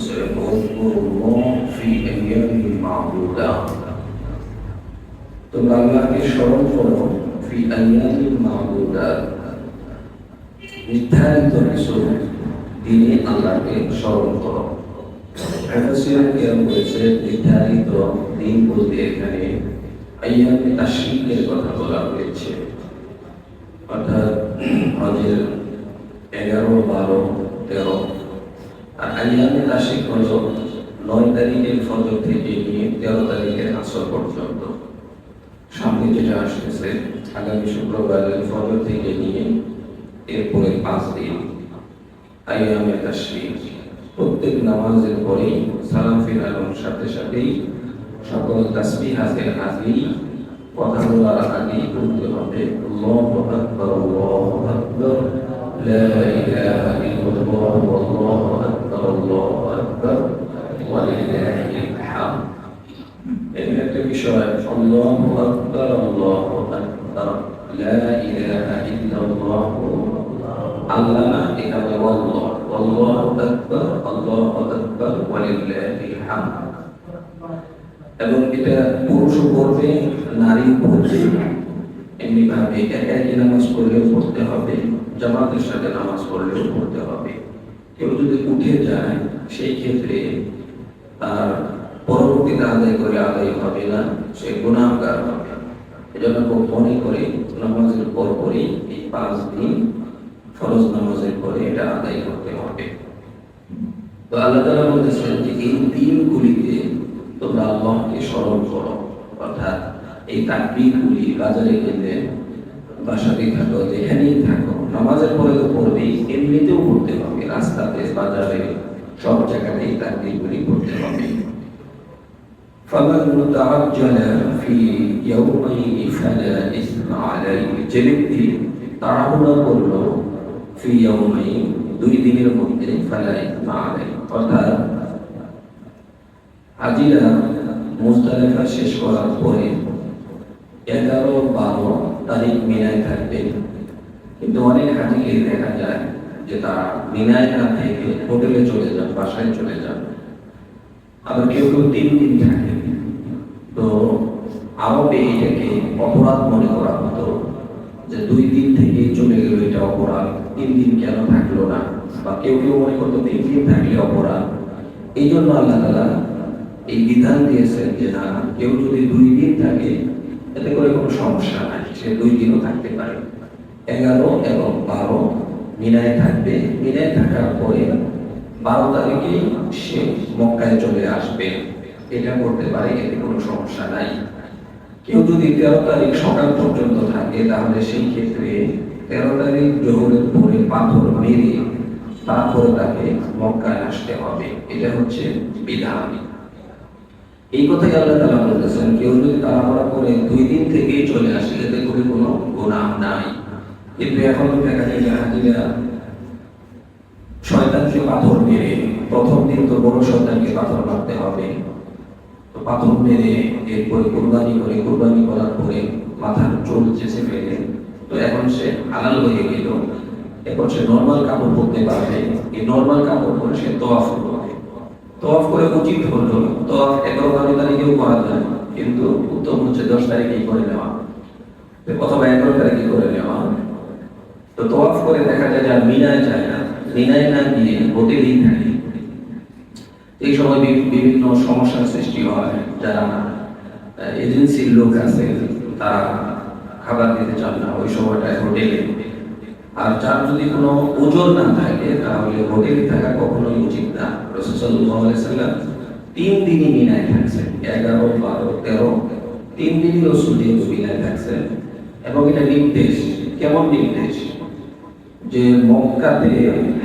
বলছে "ওয়াজকুরুল্লাহ ফি আইয়ামিন মা'দুদাত।" তোমরা স্মরণ করো। নির্ধারিত কিছু দিনে আল্লাহকে স্মরণ করো বলেছে নির্ধারিত দিন বলতে এখানে আইয়ামে তাশরিকের কথা বলা হয়েছে অর্থাৎ হজের এগারো, বারো, তেরো আইয়ামে তাশরিক হলো নয় তারিখের ফজর থেকে নিয়ে তেরো তারিখের আসর পর্যন্ত। সামনে যেটা আসতেছে, আগামী শুক্রবারের ফজর থেকে নিয়ে এরপরে পাঁচ দিন আইয়ামে তাশরিক প্রত্যেক নামাজের পরেই সালাম ফিরানোর সাথে সাথেই সকল তাসবিহাতের আগেই কথা বলার আগেই বলতে হবে। আল্লাহু আকবার আল্লাহু আকবার, লা ইলাহা আল্লাহু আকবার ওয়া লিল্লাহিল হামদ এখানে একটা বিষয় আল্লাহু আকবার আল্লাহু আকবার লা ইলাহা ইল্লাল্লাহ আল্লাহ না এখানে আল্লাহ আল্লাহু আকবার আল্লাহু আকবার ওয়া লিল্লাহিল হামদ এবং এটা পুরুষ করবে নারী পড়বে এমনি ভাবে একা একই নামাজ পড়লেও পড়তে হবে, জামাতের সাথে নামাজ পড়লেও পড়তে হবে। কেউ যদি উঠে যায়, সেই ক্ষেত্রে তার পরবর্তীতে আদায় করে আদায় হবে না, সে গুণাগার হবে এজন্য মনে করে নামাজের পর পরই এই পাঁচ দিন ফরজ নামাজের পরে এটা আদায় করতে হবে। তো আল্লাহ তালা বলতেছেন যে এই দিনগুলিতে তোমরা আল্লাহকে স্মরণ করো। অর্থাৎ এই তাকবিরগুলি বাজারে গেলে বাসাতেই থাকো, যেখানেই থাকো। নামাজের পরে তো পড়বেই, এমনিতেও পড়তে হবে। রাস্তাতে বাজারে সব জায়গাতেই তাকবিরগুলি পড়তে হবে فمن تعجل في يومين فلا إثم عليه যে ব্যক্তি তাড়াহুড়া করলো ফি ইয়াউমাইন দুই দিনের মধ্যে ফালা ইথমা আলাইহি অর্থাৎ হাজিরা মুজদালিফা শেষ করার পরে এগারো বারো তারিখ মিনায় থাকবে কিন্তু অনেক হাজিকে দেখা যায় যে তারা মিনায় না থেকে হোটেলে চলে যান, বাসায় চলে যান। আবার কেউ কেউ তিন দিন থাকে তো আরবে এটাকে অপরাধ মনে করা হতো যে দুই দিন থেকে চলে গেল এটা অপরাধ, তিন দিন কেন থাকল না? বা কেউ কেউ মনে করতো তিন দিন থাকলে অপরাধ। এই জন্য আল্লাহ তালা এই বিধান দিয়েছেন যে না, কেউ যদি দুই দিন থাকে, এতে করে কোনো সমস্যা নাই, সে দুই দিনও থাকতে পারে। এগারো এবং বারো মিনায় থাকবে। মিনায় থাকার পরে বারো তারিখে সে মক্কায় চলে আসবে। এটা করতে পারে, এতে কোনো সমস্যা নাই। কেউ যদি তেরো তারিখ সকাল পর্যন্ত থাকে, তাহলে সেই ক্ষেত্রে তেরো তারিখ জোহরের পরে পাথর মেরে তারপরে তাকে মক্কায় আসতে হবে। এটা হচ্ছে বিধান। এই কথাই আল্লাহ তালা বলতেছেন, কেউ যদি তাড়াহুড়া করে দুই দিন থেকেই চলে আসে, এতে করে কোনো গুনাহ নাই। কিন্তু এখন দেখা যায় হাজিরা শয়তানকে পাথর মেরে, প্রথম দিন তো বড় শয়তানকে পাথর মারতে হবে। তো পাথর মেরে, এরপরে কোরবানি করে, কোরবানি করার পরে মাথার চুল চেঁচে ফেলে। তো এখন সে হালাল হয়ে গেল। এখন সে নর্মাল কাপড় পরতে পারবে। এই নর্মাল কাপড় পরে সে তোয়াফ করবে। তোয়াফ করে উচিত হলো তোয়াফ এগারো বারো তারিখেও করা যায় কিন্তু উত্তম হচ্ছে দশ তারিখেই করে নেওয়া। অথবা এগারো তারিখে করে নেওয়া। তো তোয়াফ করে দেখা যায় যে আর মিনায় যায় না, মিনায় না গিয়ে হোটেলেই থাকে। এই সময় বিভিন্ন সমস্যার সৃষ্টি হয়, যারা এজেন্সির লোক আছে, তারা খাবার দিতে চান না, ওই সময়টায় হোটেলে। আর যার যদি কোনো ওজন না থাকে, তাহলে হোটেলে থাকা কখনোই উচিত না। রসুল্লাহ তিন দিনই মিনায় থাকছেন, এগারো, বারো, তেরো, তিন দিনই রসুল মিনায় থাকছেন। এবং এটা নির্দেশ, কেমন নির্দেশ? যে মক্কাতে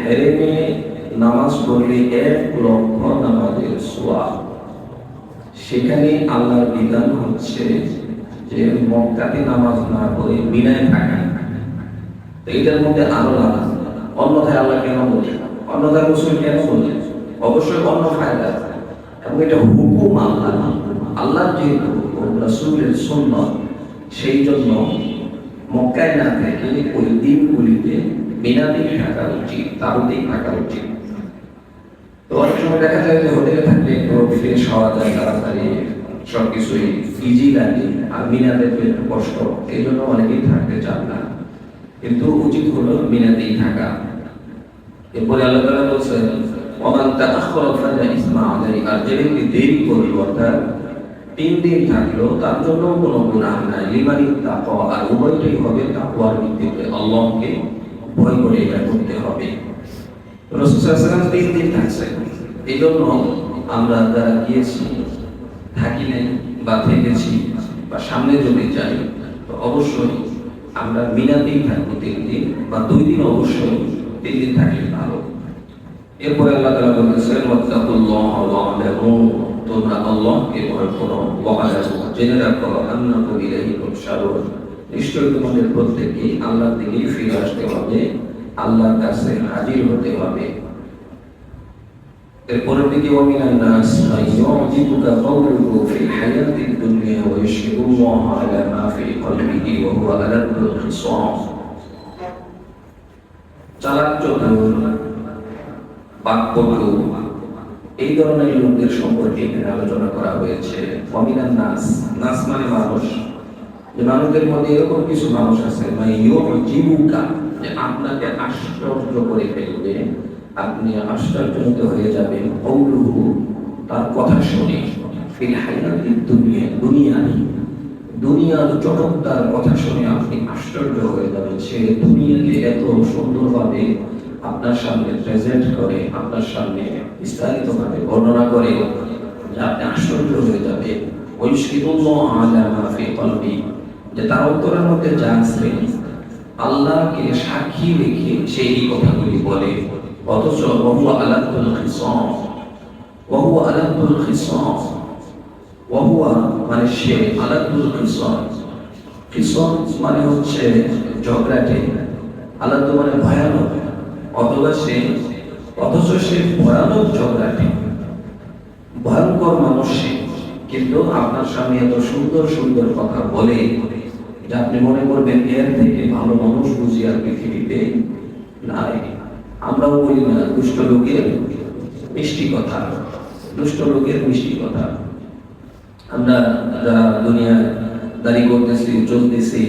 হেরেমে নামাজ পড়লে এক লক্ষ নামাজের সোয়া সেখানে আল্লাহর বিধান হচ্ছে যে মক্কাতে নামাজ না পড়ে মিনায় থাকা। এইটার মধ্যে আরও আছে। অন্যথায় আল্লাহ কেন বলছেন অন্যথায় মুসলিম কেন বলছেন অবশ্যই অন্য ফায়দা এবং এটা হুকুম আল্লাহ। আল্লাহ যেহেতু রাসূলের সুন্নত, সেই জন্য মক্কায় না থেকে ওই দিনগুলিতে মিনাতেই থাকা উচিত, তারতেই থাকা উচিত। তো অনেক সময় দেখা যায় যে হোটেলে থাকলে ফ্রেশ হওয়া যায়, তাড়াতাড়ি সবকিছুই ইজি লাগে, আর মিনাতে তো একটু কষ্ট, এই জন্য অনেকেই থাকতে চান না। কিন্তু উচিত হলো মিনাতেই থাকা। এরপরে আল্লাহ তাআলা বলছেন, ওমান তাআখারা ফালা ইসমা আলাইহি আর যে ব্যক্তি দেরি করল, অর্থাৎ তিন দিন থাকল, তার জন্য কোনো গুনাহ নাই। লিমানি তাকওয়া আর উভয়টাই হবে তাকওয়ার ভিত্তিতে, আল্লাহকে ভয় করে এটা করতে হবে। রাসূল সাল্লাল্লাহু তিন এই জন্য আমরা যারা গিয়েছি, থাকি নাই বা থেকেছি বা সামনে যদি যাই, তো অবশ্যই আমরা মিনাতেই থাকব তিন দিন বা দুই দিন অবশ্যই তিন দিন থাকলে ভালো। এরপরে আল্লাহ তাআলা বলেছেন তোমরা আল্লাহকে ভয় করো। জেনে রাখো আন্নাকুম ইলাইহি তুহশারুন নিশ্চয়ই তোমাদের প্রত্যেককে আল্লাহর দিকেই ফিরে আসতে হবে, আল্লাহর কাছে হাজির হতে হবে। এরপরের দিকে এই ধরনের লোকদের সম্পর্কে এখানে আলোচনা করা হয়েছে। ওয়ামিনান নাস নাস মানে মানুষ। যে মানুষদের মধ্যে এরকম কিছু মানুষ আছে মানে জীবিকা যে আপনাকে আশ্চর্য করে ফেলবে, আপনি আশ্চর্যজনিত হয়ে যাবেন। কৌলুহু, তার কথা শুনে দুনিয়া কথা শুনে আপনি আশ্চর্য হয়ে যাবেন। সে এত সুন্দরভাবে আপনার সামনে প্রেজেন্ট করে, আপনার সামনে বিস্তারিতভাবে বর্ণনা করে আশ্চর্য হয়ে কলবি। যে তার অন্তরের মধ্যে যা আল্লাহকে সাক্ষী রেখে সেই কথাগুলি বলে। অথচ বহু আলাদুল খিসাম বহু আলাদুল খিসাম বহু মানে সে আলাদুল খিসাম। খিসাম মানে হচ্ছে ঝগড়াটে, আলাদু মানে ভয়ানক, অথবা সে, অথচ সে ভয়ানক ঝগড়াটে। ভয়ঙ্কর মানুষ কিন্তু আপনার সামনে এত সুন্দর সুন্দর কথা বলে যে আপনি মনে করবেন, এর থেকে ভালো মানুষ বুঝি আর পৃথিবীতে নাই। আমরাও বলি না, দুষ্ট লোকের মিষ্টি কথা, দুষ্ট লোকের মিষ্টি কথা। আমরা যারা দুনিয়া দাঁড়ি করতেছি, চলতেছি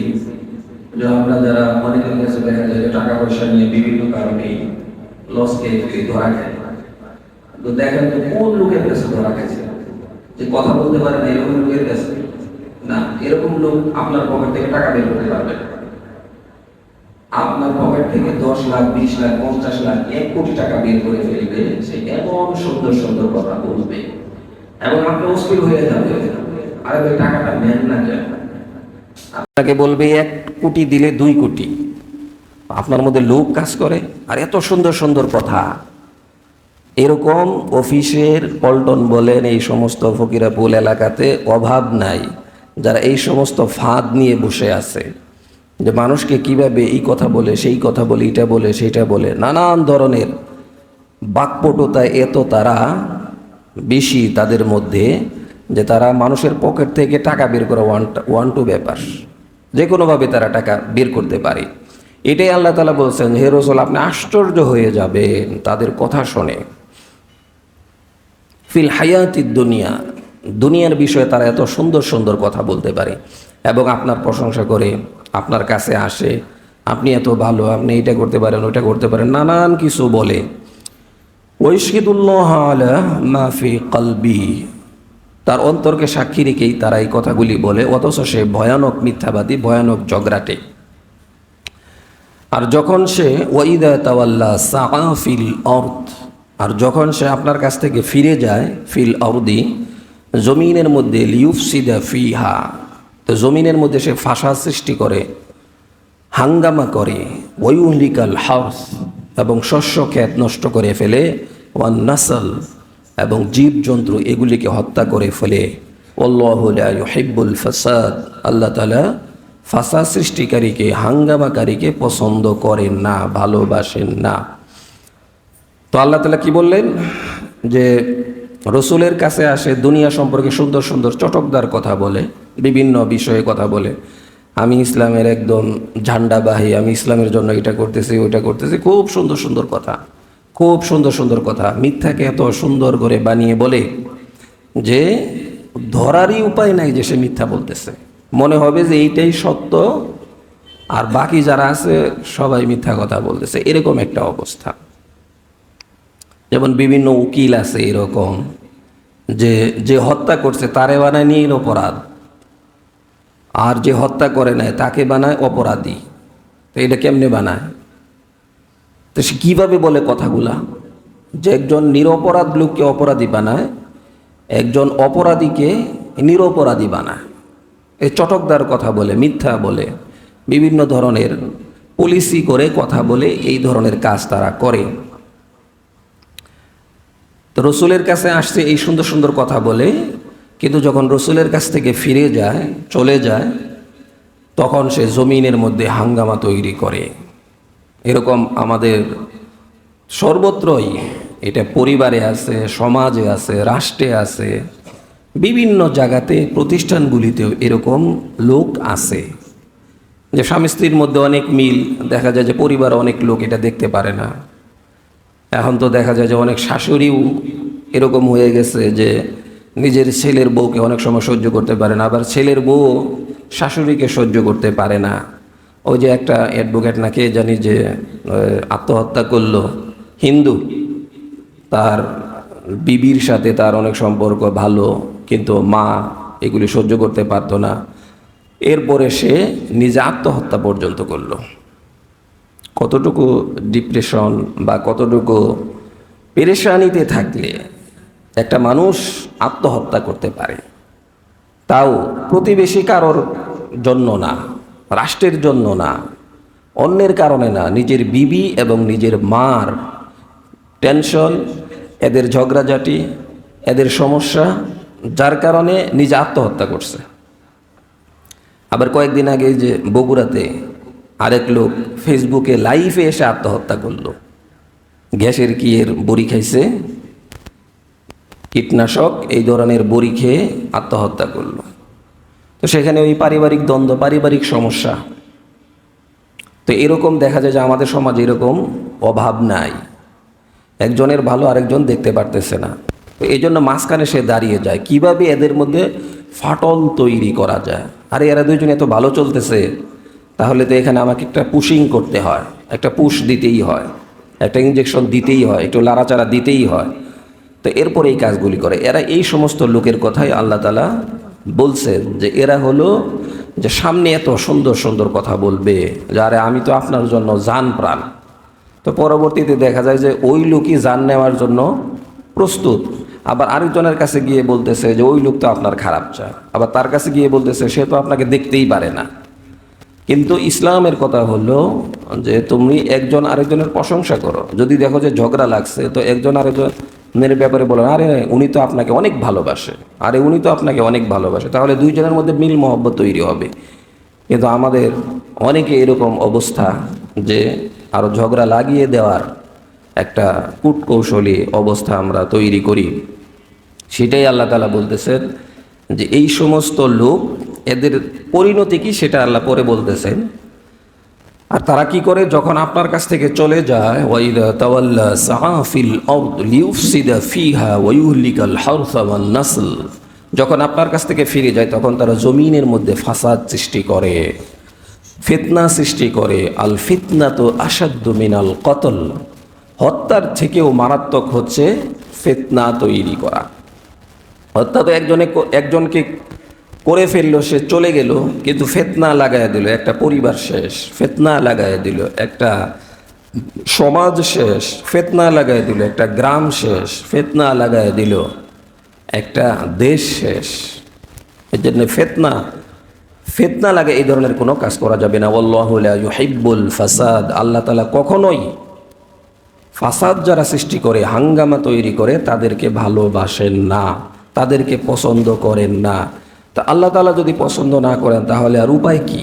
আমরা যারা অনেকের কাছে দেখা যায় টাকা পয়সা নিয়ে বিভিন্ন কারণে লস খেয়ে ধরা খায়। তো দেখেন কোন লোকের কাছে ধরা খাইছে? যে কথা বলতে পারে না, এরকম লোকের কাছে। না, এরকম লোক আপনার পকেট থেকে টাকা বের করতে পারবে আপনার পকেট থেকে দশ লাখ, বিশ লাখ, পঞ্চাশ লাখ, এক কোটি টাকা বের করে ফেলবে, সে এমন সুন্দর সুন্দর কথা বলবে। এবং আপনি অস্থির হয়ে যাবে। আরে ভাই, টাকাটা নেন না কেন? আপনাকে বলবে, এক কোটি দিলে দুই কোটি। আপনার মধ্যে লোভ কাজ করে, আর এত সুন্দর সুন্দর কথা। এরকম অফিসের পল্টন বলেন, এই সমস্ত ফকিরাপুল এলাকাতে অভাব নাই। যারা এই সমস্ত ফাঁদ নিয়ে বসে আছে, যে মানুষকে কীভাবে এই কথা বলে, সেই কথা বলে, এটা বলে সেইটা বলে, নানান ধরনের বাকপটুতায় এত তারা বেশি তাদের মধ্যে যে তারা মানুষের পকেট থেকে টাকা বের করা ওয়ান ওয়ান টু ব্যাপার। যে কোনোভাবে তারা টাকা বের করতে পারে। এটাই আল্লাহ তালা বলছেন, হে রসুল, আপনি আশ্চর্য হয়ে যাবেন তাদের কথা শোনে। ফিল হায়াতি দুনিয়া দুনিয়ার বিষয়ে তারা এত সুন্দর সুন্দর কথা বলতে পারে এবং আপনার প্রশংসা করে, আপনার কাছে আসে, আপনি এত ভালো, আপনি এটা করতে পারেন, ওইটা করতে পারেন, নানান কিছু বলে। মাফি কলবি। তার অন্তরকে সাক্ষী রেখেই তারা এই কথাগুলি বলে, অথচ সে ভয়ানক মিথ্যাবাদী, ভয়ানক জগরাটে। আর যখন সে ওয়াইদা তাওয়াল্লা অর্থ আর যখন সে আপনার কাছ থেকে ফিরে যায় ফিল অর্দি জমিনের মধ্যে লিউফসিদা ফিহা, তো জমিনের মধ্যে সে ফাঁসা সৃষ্টি করে, হাঙ্গামা করে, ওয়ুহলিকাল হাউস এবং শস্য ক্ষেত নষ্ট করে ফেলে, ওয়ান নাসল, এবং জীবজন্তু এগুলিকে হত্যা করে ফেলে। হেব্বুল ফাসাদ, আল্লাহ তালা ফাসা সৃষ্টিকারীকে, হাঙ্গামাকারীকে পছন্দ করেন না, ভালোবাসেন না। তো আল্লাহ তালা কি বললেন? যে রসুলের কাছে আসে, দুনিয়া সম্পর্কে সুন্দর সুন্দর চটকদার কথা বলে, বিভিন্ন বিষয়ে কথা বলে, আমি ইসলামের একদম ঝান্ডাবাহী, আমি ইসলামের জন্য এটা করতেছি, ওইটা করতেছি, খুব সুন্দর সুন্দর কথা, খুব সুন্দর সুন্দর কথা, মিথ্যাকে এত সুন্দর করে বানিয়ে বলে যে ধরারই উপায় নাই যে সে মিথ্যা বলতেছে। মনে হবে যে এইটাই সত্য, আর বাকি যারা আছে সবাই মিথ্যা কথা বলতেছে, এরকম একটা অবস্থা। যেমন বিভিন্ন উকিল আছে এরকম যে যে হত্যা করছে, তারে বানায় নিয়ে অপরাধ। আর যে হত্যা করে নেয় তাকে বানায় অপরাধী। তো এটা কেমনে বানায়? তো সে কীভাবে বলে কথাগুলা? যে একজন নিরপরাধ লোককে অপরাধী বানায়, একজন অপরাধীকে নিরপরাধী বানায়। এই চটকদার কথা বলে, মিথ্যা বলে, বিভিন্ন ধরনের পলিসি করে কথা বলে এই ধরনের কাজ তারা করে। তো রসুলের কাছে আসছে এই সুন্দর সুন্দর কথা বলে, কিন্তু যখন রসুলের কাছ থেকে ফিরে যায়, চলে যায়, তখন সে জমিনের মধ্যে হাঙ্গামা তৈরি করে। এরকম আমাদের সর্বত্রই, এটা পরিবারে আছে, সমাজে আছে, রাষ্ট্রে আছে, বিভিন্ন জায়গাতে, প্রতিষ্ঠানগুলিতেও এরকম লোক আছে। যে স্বামী স্ত্রীর মধ্যে অনেক মিল, দেখা যায় যে পরিবার অনেক লোক এটা দেখতে পারে না। এখন তো দেখা যায় যে অনেক শাশুড়িও এরকম হয়ে গেছে যে নিজের ছেলের বউকে অনেক সময় সহ্য করতে পারে না, আবার ছেলের বউ শাশুড়িকে সহ্য করতে পারে না। ওই যে একটা অ্যাডভোকেট নাকি জানি যে আত্মহত্যা করল, হিন্দু। তার বিবির সাথে তার অনেক সম্পর্ক ভালো, কিন্তু মা এগুলি সহ্য করতে পারতো না। এরপরে সে নিজে আত্মহত্যা পর্যন্ত করল। কতটুকু ডিপ্রেশন বা কতটুকু পেরেশানিতে থাকলে একটা মানুষ আত্মহত্যা করতে পারে, তাও প্রতিবেশী কারোর জন্য না, রাষ্ট্রের জন্য না, অন্যের কারণে না, নিজের বিবি এবং নিজের মার টেনশন এদের ঝগড়াঝাটি, এদের সমস্যা, যার কারণে নিজে আত্মহত্যা করছে। আবার কয়েকদিন আগে যে বগুড়াতে আরেক লোক ফেসবুকে লাইভে এসে আত্মহত্যা করল। গ্যাসের কি এর বড়ি খাইছে। কীটনাশক, এই ধরনের বড়ি খেয়ে আত্মহত্যা করল। তো সেখানে ওই পারিবারিক দ্বন্দ্ব, পারিবারিক সমস্যা। তো এরকম দেখা যায় যে আমাদের সমাজে এরকম অভাব নাই। একজনের ভালো আরেকজন দেখতে পারতেছে না। তো এই জন্য মাঝখানে সে দাঁড়িয়ে যায়। কীভাবে এদের মধ্যে ফাটল তৈরি করা যায়? আরে এরা দুইজন এত ভালো চলতেছে। তাহলে তো এখানে আমাকে একটা পুশিং করতে হয়, একটা পুশ দিতেই হয়, একটা ইঞ্জেকশন দিতেই হয়, একটু লাড়াচাড়া দিতেই হয়। তো এরপরে এই কাজগুলি করে। এরা এই সমস্ত লোকের কথাই আল্লাহ তালা বলছেন যে এরা হলো যে সামনে এত সুন্দর সুন্দর কথা বলবে, যে আরে আমি তো আপনার জন্য জান প্রাণ। তো পরবর্তীতে দেখা যায় যে ওই লোকই জান নেওয়ার জন্য প্রস্তুত। আবার আরেকজনের কাছে গিয়ে বলতেছে যে ওই লোক তো আপনার খারাপ চায়। আবার তার কাছে গিয়ে বলতেছে সে তো আপনাকে দেখতেই পারে না। কিন্তু ইসলামের কথা হলো যে তুমি একজন আরেকজনের প্রশংসা করো। যদি দেখো যে ঝগড়া লাগছে, তো একজন আরেকজনের ব্যাপারে বলো, আরে, উনি তো আপনাকে অনেক ভালোবাসে। আরে, উনি তো আপনাকে অনেক ভালোবাসে। তাহলে দুইজনের মধ্যে মিল মহব্বত তৈরি হবে। কিন্তু আমাদের অনেকে এরকম অবস্থা যে আরও ঝগড়া লাগিয়ে দেওয়ার একটা কূটকৌশলী অবস্থা আমরা তৈরি করি। সেটাই আল্লাহ তালা বলতেছেন যে এই সমস্ত লোক এদের পরিণতি কি সেটা আল্লাহ পরে বলতেছেন। আর তারা কি করে? যখন আপনার কাছ থেকে চলে যায় তাওয়াল্লা সাহাফিল ফিহা নাসল। যখন আপনার কাছ থেকে ফিরে যায়, তখন তারা জমিনের মধ্যে ফাসাদ সৃষ্টি করে, ফিতনা সৃষ্টি করে। আল ফিতনা তো আসাদ্দ মিনাল কতল। হত্যার থেকেও মারাত্মক হচ্ছে ফিতনা তৈরি করা। তো একজনে একজনকে করে ফেলল, সে চলে গেল, কিন্তু ফেতনা লাগায় দিল, একটা পরিবার শেষ, ফেতনা লাগায় দিল, একটা সমাজ শেষ, ফেতনা লাগায় দিল, একটা গ্রাম শেষ, ফেতনা লাগায় দিল, একটা দেশ শেষ। এর জন্য ফেতনা ফেতনা লাগে, এই ধরনের কোনো কাজ করা যাবে না। আল্লাহ ইউহিব্বুল ফাসাদ। আল্লাহ তালা কখনোই ফাসাদ যারা সৃষ্টি করে, হাঙ্গামা তৈরি করে, তাদেরকে ভালোবাসেন না। তাদেরকে পছন্দ করেন না। তা আল্লাহ তালা যদি পছন্দ না করেন, তাহলে আর উপায় কি?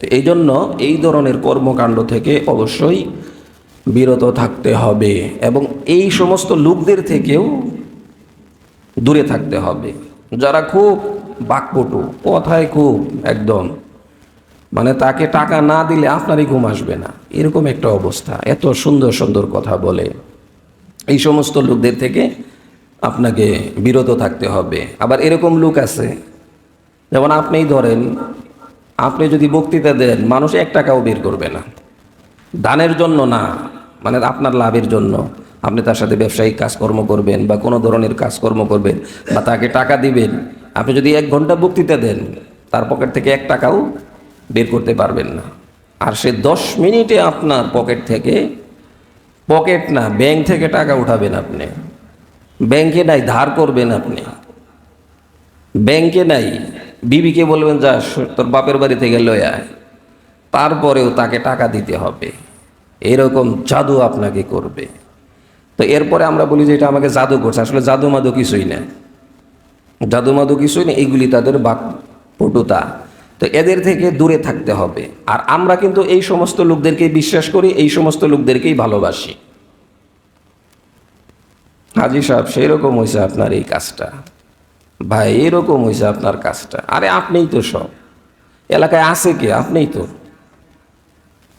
তো এই জন্য এই ধরনের কর্মকাণ্ড থেকে অবশ্যই বিরত থাকতে হবে এবং এই সমস্ত লোকদের থেকেও দূরে থাকতে হবে। যারা খুব বাকপটু, কথায় খুব একদম মানে তাকে টাকা না দিলে আপনারই ঘুম আসবে না। এরকম একটা অবস্থা। এত সুন্দর সুন্দর কথা বলে। এই সমস্ত লোকদের থেকে আপনাকে বিরত থাকতে হবে। আবার এরকম লোক আছে, যেমন আপনিই ধরেন, আপনি যদি বক্তৃতা দেন, মানুষ এক টাকাও বের করবে না। দানের জন্য না মানে আপনার লাভের জন্য। আপনি তার সাথে ব্যবসায়িক কাজকর্ম করবেন বা কোনো ধরনের কাজকর্ম করবেন বা তাকে টাকা দিবেন। আপনি যদি এক ঘণ্টা বক্তৃতা দেন, তার পকেট থেকে এক টাকাও বের করতে পারবেন না। আর সে দশ মিনিটে আপনার পকেট থেকে, পকেট না, ব্যাংক থেকে টাকা উঠাবেন আপনি। ব্যাংকে নাই, ধার করবেন আপনি। ব্যাংকে নাই, বিবিকে বলবেন, যা তোর বাপের বাড়ি থেকে লয়ে আয়। তারপরেও তাকে টাকা দিতে হবে। এরকম জাদু আপনাকে করবে। তো এরপরে আমরা বলি যে, এটা আমাকে জাদু করছে। আসলে জাদু মাদু কিছুই না। জাদু মাদু কিছুই না, এগুলি তাদের বাক, পটুতা। তো এদের থেকে দূরে থাকতে হবে। আর আমরা কিন্তু এই সমস্ত লোকদেরকেই বিশ্বাস করি, এই সমস্ত লোকদেরকেই ভালোবাসি। হাজি সাহেব সেই রকম হয়েছে আপনার এই কাজটা। ভাই এরকম হয়েছে আপনার কাজটা। আরে, আপনিই তো সব। এলাকায় আছে কে? আপনিই তো।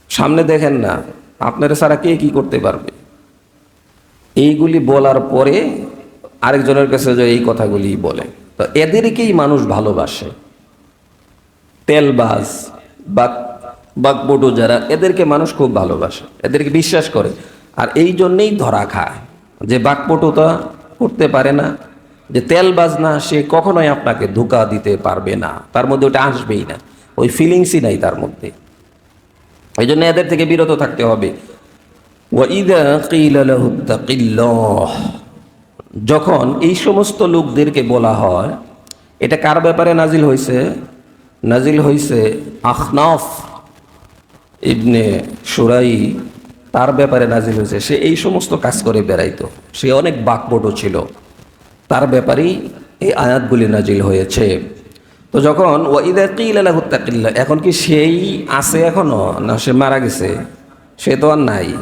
সামনে দেখেন না, আপনারা সারা কে কি করতে পারবে? এইগুলি বলার পরে আরেকজনের কাছে যে এই কথাগুলি বলে। তো এদেরকেই মানুষ ভালোবাসে। তেলবাজ, বাক, বাকবটু যারা, এদেরকে মানুষ খুব ভালোবাসে। এদেরকে বিশ্বাস করে। আর এই জন্যেই ধরা খায়। যে বাকপটুতা করতে পারে না, যে তেল বাজনা সে কখনোই আপনাকে ধোকা দিতে পারবে না। তার মধ্যে ওটা আসবেই না। ওই ফিলিংসই নাই তার মধ্যে। এই জন্য এদের থেকে বিরত থাকতে হবে। যখন এই সমস্ত লোকদেরকে বলা হয়, এটা কার ব্যাপারে নাজিল হয়েছে? নাজিল হয়েছে আখনাফ ইবনে সুরাই তার ব্যাপারে নাজিল হয়েছে। সে এই সমস্ত কাজ করে বেড়াইতো। সে অনেক বাকপটু ছিল। তার ব্যাপারেই এই আয়াতগুলি নাজিল হয়েছে। তো যখন, ওয়াইদা কিল্লা হুত্তাকিল্লা এখন কি সেই আছে এখনও? না, সে মারা গেছে। সে তো আর নাই।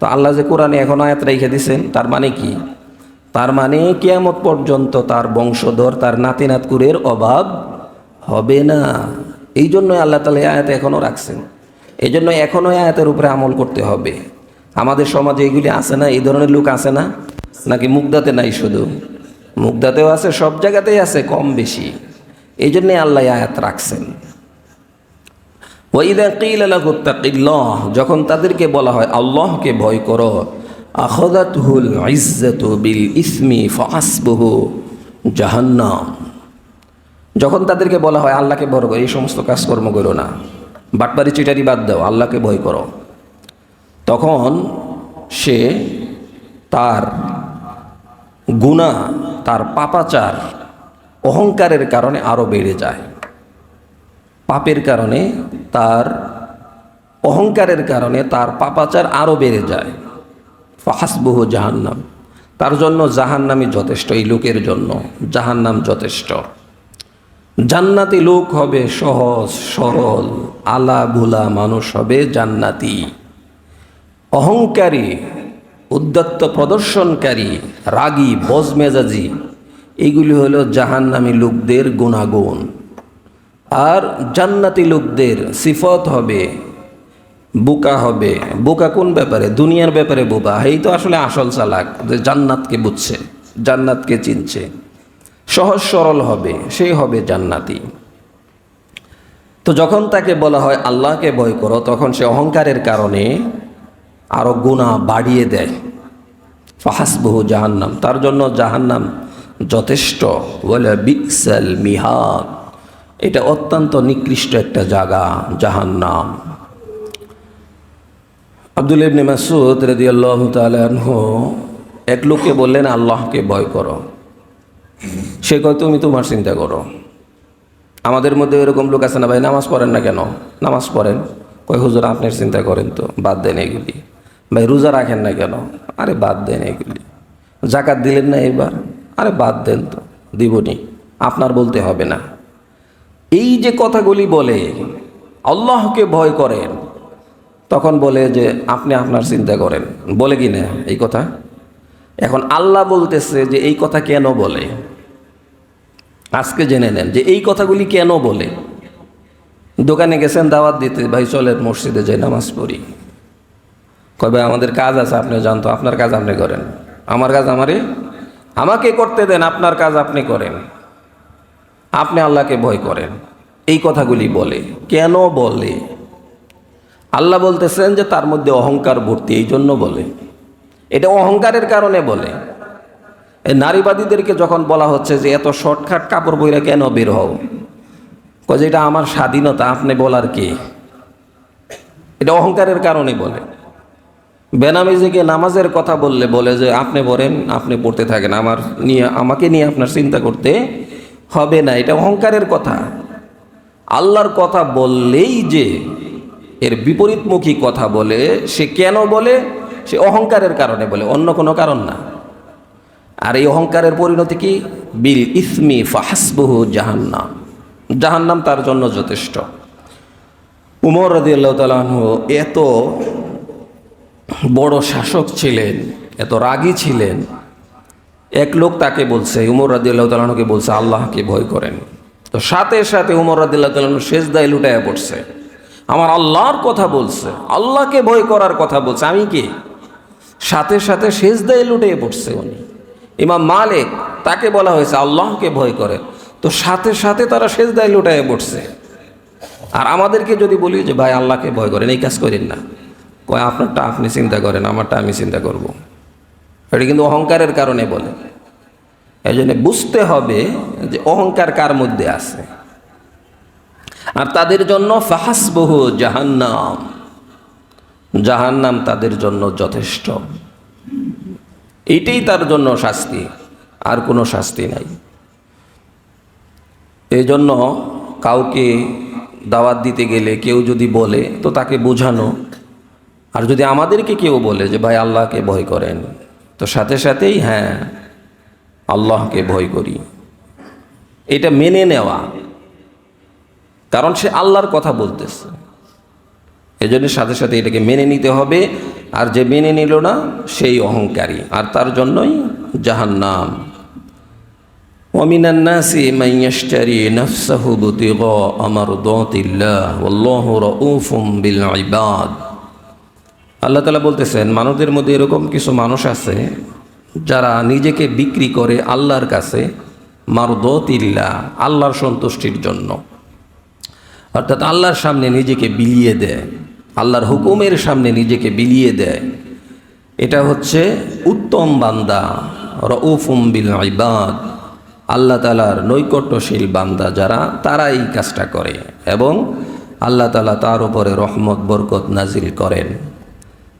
তো আল্লাহ যে কোরআনে এখন আয়াত রেখে দিছেন তার মানে কি? তার মানে কিয়ামত পর্যন্ত তার বংশধর, তার নাতি নাতকুরের অভাব হবে না। এই জন্য আল্লাহ তালা আয়াত এখনও রাখছেন। এই জন্য এখনও আয়াতের উপরে আমল করতে হবে। আমাদের সমাজে এগুলি আছে না? এই ধরনের লোক আছে না? নাকি মুগ্ধাতে নাই শুধু? মুগ্ধাতেও আছে, সব জায়গাতেই আছে, কম বেশি। এই জন্যে আল্লাহ আয়াত রাখছেন। যখন তাদেরকে বলা হয়, আল্লাহকে ভয় করো আখদাত হুল ইজ্জত বিল ইসমি জাহান্নাম। যখন তাদেরকে বলা হয়, আল্লাহকে ভয় করো, এই সমস্ত কাজকর্ম করো না। বাটবারি চিটারি বাদ দাও, আল্লাহকে ভয় করো। তখন সে তার গুণা, তার পাপাচার, অহংকারের কারণে আরও বেড়ে যায়। পাপের কারণে তার, অহংকারের কারণে তার পাপাচার আরও বেড়ে যায়। ফাহাসবহু জাহান্নাম। তার জন্য জাহান্নামই যথেষ্ট, এই লোকের জন্য জাহান্নাম যথেষ্ট। জান্নাতি লোক হবে সহজ, সরল আলা ভুলা মানুষ হবে জান্নাতি। অহংকারী উদ্যত্ত প্রদর্শনকারী, রাগী, বজমেজাজি, এগুলি হলো জাহান্নামী লোকদের গুণাগুণ। আর জান্নাতি লোকদের সিফত হবে, বোকা হবে। বোকা কোন ব্যাপারে? দুনিয়ার ব্যাপারে বোকা। এই তো আসলে আসল চালাক যে জান্নাতকে বুঝছে, জান্নাতকে চিনছে। সহজ সরল হবে সে হবে জান্নাতি। তো যখন তাকে বলা হয় আল্লাহকে ভয় করো, তখন সে অহংকারের কারণে আরও গুণা বাড়িয়ে দেয়। ফাহাসবহু জাহান্নাম, তার জন্য জাহান্নাম যথেষ্ট। বলে বিকসাল মিহাদ, এটা অত্যন্ত নিকৃষ্ট একটা জায়গা, জাহান্নাম। আব্দুল ইবনে মাসুদ রেদি আল্লাহ তালহ এক লোককে বললেন, আল্লাহকে ভয় করো। সে কয়, তুমি তোমার চিন্তা করো। আমাদের মধ্যে এরকম লোক আছে না ভাই, নামাজ পড়েন না কেন? নামাজ পড়েন। কয়, হুজুর আপনার চিন্তা করেন তো, বাদ দেন এগুলি। ভাই, রোজা রাখেন না কেন? আরে বাদ দেন এগুলি। জাকাত দিলেন না এবার আরে বাদ দেন তো, দিবনি। আপনার বলতে হবে না। এই যে কথাগুলি বলে, আল্লাহকে ভয় করেন, তখন বলে যে, আপনি আপনার চিন্তা করেন। বলে কি না এই কথা? এখন আল্লাহ বলতেছে যে, এই কথা কেন বলে? আজকে জেনে নেন যে এই কথাগুলি কেন বলে? দোকানে গেছেন, দাওয়াত দিতে, ভাই চলেন, মসজিদে যাই, নামাজ পড়ি। কবে আমাদের কাজ আছে আপনি জানতো আপনার কাজ আপনি করেন। আমার কাজ আমারে, আমাকে করতে দেন, আপনার কাজ আপনি করেন। আপনি আল্লাহকে ভয় করেন। এই কথাগুলি বলে। কেন বলে? আল্লাহ বলতেছেন যে তার মধ্যে অহংকার ভর্তি, এই জন্য বলে। এটা অহংকারের কারণে বলে। এই নারীবাদীদেরকে যখন বলা হচ্ছে যে এত শর্টকাট কাপড় বইরা কেন বের হও? কয়ে এটা আমার স্বাধীনতা, আপনি বলার কি? এটা অহংকারের কারণে বলে। বেনামিজিকে নামাজের কথা বললে বলে যে, আপনি বলেন আপনি পড়তে থাকেন। আমার নিয়ে, আমাকে নিয়ে আপনার চিন্তা করতে হবে না। এটা অহংকারের কথা। আল্লাহর কথা বললেই যে এর বিপরীতমুখী কথা বলে, সে কেন বলে? সে অহংকারের কারণে বলে। অন্য কোনো কারণ না। আর এই অহংকারের পরিণতি কি? বিল ইসমি ফাহাসবহু জাহান্নাম। জাহান্নাম তার জন্য যথেষ্ট। উমর রদিয়াল্লাহ তালাহ এত বড় শাসক ছিলেন, এত রাগী ছিলেন। এক লোক তাকে বলছে, উমর রাদিল্লাহ তালাহকে বলছে, আল্লাহকে ভয় করেন। তো সাথে সাথে উমর রাদিল্লাহ তালাহ শেষ দায় লুটাইয়া পড়ছে। আমার আল্লাহর কথা বলছে, আল্লাহকে ভয় করার কথা বলছে। আমি কি? সাথে সাথে শেষ দায় লুটিয়ে পড়ছে উনি। ইমাম মালিক তাকে বলা হয়েছে, আল্লাহকে ভয় করে। তো সাথে সাথে তারা শেষ দায় লুটাইয়া পড়ছে। আর আমাদেরকে যদি বলি যে, ভাই, আল্লাহকে ভয় করেন, এই কাজ করেন না। কয়, আপনারটা আপনি চিন্তা করেন, আমারটা আমি চিন্তা করব। এটা কিন্তু অহংকারের কারণে বলে। এই জন্য বুঝতে হবে যে, অহংকার কার মধ্যে আছে। আর তাদের জন্য ফাহাসবহু জাহান্নাম। জাহান্নাম তাদের জন্য যথেষ্ট। এটাই তার জন্য শাস্তি, আর কোনো শাস্তি নাই। এই জন্য কাউকে দাওয়াত দিতে গেলে কেউ যদি বলে, তো তাকে বোঝানো। আর যদি আমাদেরকে কেউ বলে যে, ভাই, আল্লাহকে ভয় করেন, তো সাথে সাথেই হ্যাঁ আল্লাহকে ভয় করি। এটা মেনে নেওয়া। কারণ সে আল্লাহর কথা বলতেছে। এজন্য সাথে সাথে এটাকে মেনে নিতে হবে। আর যে মেনে নিল না, সেই অহংকারী। আর তার জন্যই জাহান নাম অমিনান্নাসি মাইয়াশতারি নাফসাহু বুতিগা আমারদাতিল্লাহ ওয়াল্লাহু রাউফুম বিল ইবাদ আল্লাহ তালা বলতেছেন মানুষদের মধ্যে এরকম কিছু মানুষ আছে, যারা নিজেকে বিক্রি করে আল্লাহর কাছে মারদতিল্লাহ, আল্লাহর সন্তুষ্টির জন্য। অর্থাৎ আল্লাহর সামনে নিজেকে বিলিয়ে দেয়। আল্লাহর হুকুমের সামনে নিজেকে বিলিয়ে দেয়। এটা হচ্ছে উত্তম বান্দা, রউফুম বিল ইবাদ, আল্লাহ তালার নৈকট্যশীল বান্দা যারা তারা এই কাজটা করে এবং আল্লাহ তালা তার উপরে রহমত, বরকত নাজিল করেন।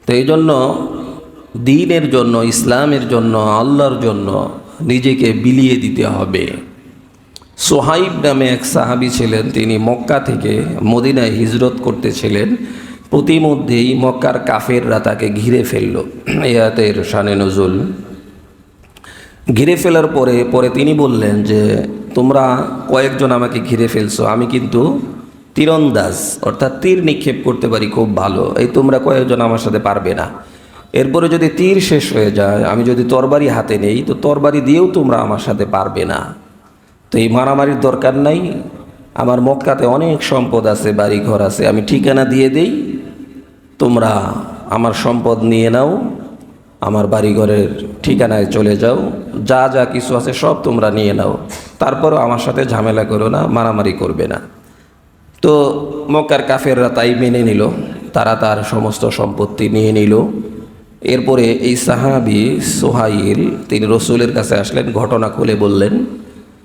তো এই জন্য দিনের জন্য, ইসলামের জন্য, আল্লাহর জন্য নিজেকে বিলিয়ে দিতে হবে। সোহাইব নামে এক সাহাবি ছিলেন, তিনি মক্কা থেকে মদিনায় হিজরত করতেছিলেন। প্রতিমধ্যেই মক্কার কাফেররা তাকে ঘিরে ফেলল। ইয়াতের শানে নজুল। ঘিরে ফেলার পরে পরে তিনি বললেন যে, তোমরা কয়েকজন আমাকে ঘিরে ফেলছো, আমি কিন্তু তীরন্দাজ, অর্থাৎ তীর নিক্ষেপ করতে পারি খুব ভালো, এই তোমরা কয়েকজন আমার সাথে পারবে না। এরপরে যদি তীর শেষ হয়ে যায়, আমি যদি তরবারি হাতে নেই, তো তরবারি দিয়েও তোমরা আমার সাথে পারবে না। তো এই মারামারির দরকার নাই। আমার মক্কাতে অনেক সম্পদ আছে বাড়ি ঘর আছে, আমি ঠিকানা দিয়ে দেই তোমরা আমার সম্পদ নিয়ে নাও, আমার বাড়িঘরের ঠিকানায় চলে যাও, যা যা কিছু আছে সব তোমরা নিয়ে নাও। তারপরও আমার সাথে ঝামেলা করো না, মারামারি করবে না। তো মক্কার কাফেররা তাই মেনে নিল, তারা তার সমস্ত সম্পত্তি নিয়ে নিল। এরপরে এই সাহাবি সোহাইল, তিনি রসুলের কাছে আসলেন, ঘটনা খুলে বললেন।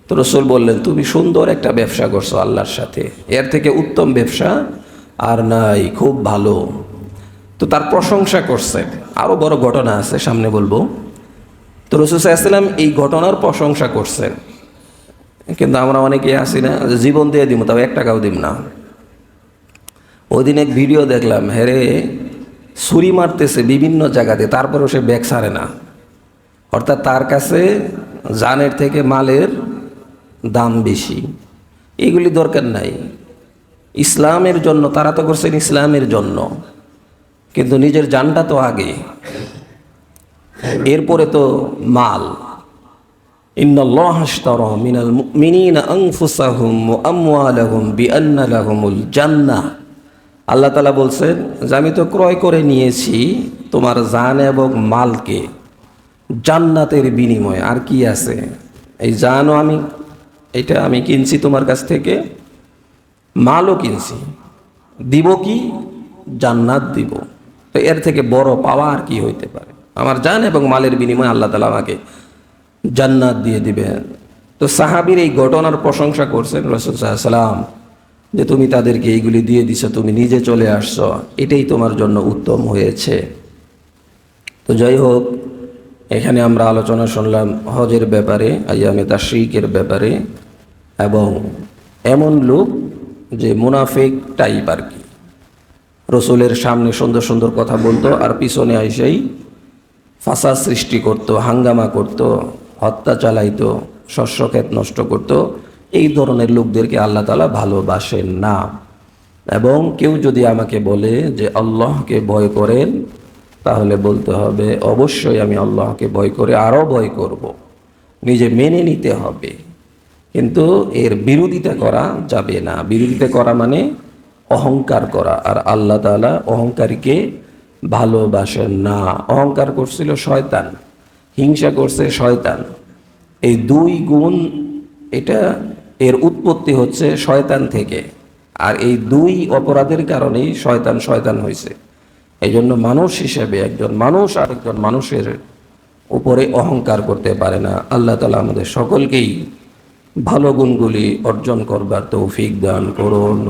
তো রসুল বললেন, তুমি সুন্দর একটা ব্যবসা করছ আল্লাহর সাথে। এর থেকে উত্তম ব্যবসা আর নাই, খুব ভালো। তো তার প্রশংসা করছে। আরও বড় ঘটনা আছে, সামনে বলব। তো রসুল সাল্লাম এই ঘটনার প্রশংসা করছেন। কিন্তু আমরা অনেকে আসি না জীবন দিয়ে দিব তাও এক টাকাও দিব না। ওই দিন এক ভিডিও দেখলাম, হেরে ছুরি মারতেছে বিভিন্ন জায়গাতে তারপরেও সে ব্যাগ সারে না। অর্থাৎ তার কাছে জানের থেকে মালের দাম বেশি। এগুলি দরকার নাই। ইসলামের জন্য, তারা তো করছেন ইসলামের জন্য। কিন্তু নিজের জানটা তো আগে। এরপরে তো মাল। আল্লাহ তাআলা বলছেন, যে আমি তো ক্রয় করে নিয়েছি তোমার জান এবং মালকে জান্নাতের বিনিময়। আর কি আছে? এই জানো আমি, এটা আমি কিনছি তোমার কাছ থেকে, মালও কিনছি। দিব কি? জান্নাত দিব। তো এর থেকে বড় পাওয়া আর কি হইতে পারে? আমার জান এবং মালের বিনিময়ে আল্লাহ তালা আমাকে জান্নাত দিয়ে দিবেন। তো সাহাবির এই ঘটনার প্রশংসা করছেন রসুল সাল্লাম, যে তুমি তাদেরকে এইগুলি দিয়ে দিছো, তুমি নিজে চলে আসছো। এটাই তোমার জন্য উত্তম হয়েছে। তো যাই হোক, এখানে আমরা আলোচনা শুনলাম হজের ব্যাপারে, আয়ামে তাশরিকের ব্যাপারে, এবং এমন লোক যে মুনাফিক টাইপ আর কি। রসুলের সামনে সুন্দর সুন্দর কথা বলতো, আর পিছনে আইসেই ফাসাদ সৃষ্টি করত, হাঙ্গামা করত, হত্যা চালাইতো, শস্য ক্ষেত নষ্ট করত। এই ধরনের লোকদেরকে আল্লাহ তালা ভালোবাসেন না। এবং কেউ যদি আমাকে বলে যে আল্লাহকে ভয় করেন, তাহলে বলতে হবে, অবশ্যই আমি আল্লাহকে ভয় করে আরও ভয় করব। নিজে মেনে নিতে হবে। কিন্তু এর বিরোধিতা করা যাবে না। বিরোধিতা করা মানে অহংকার করা। আর আল্লাহ তাআলা অহংকারীকে ভালোবাসেন না। অহংকার করছিল শয়তান, হিংসা করছে শয়তান। এই দুই গুণ, এটা এর উৎপত্তি হচ্ছে শয়তান থেকে। আর এই দুই অপরাধের কারণেই শয়তান শয়তান হয়েছে। এই জন্য মানুষ হিসেবে একজন মানুষ আর একজন মানুষের উপরে অহংকার করতে পারে না। আল্লাহ তালা আমাদের সকলকেই ভালো গুণগুলি অর্জন করবার তৌফিক দান করুন।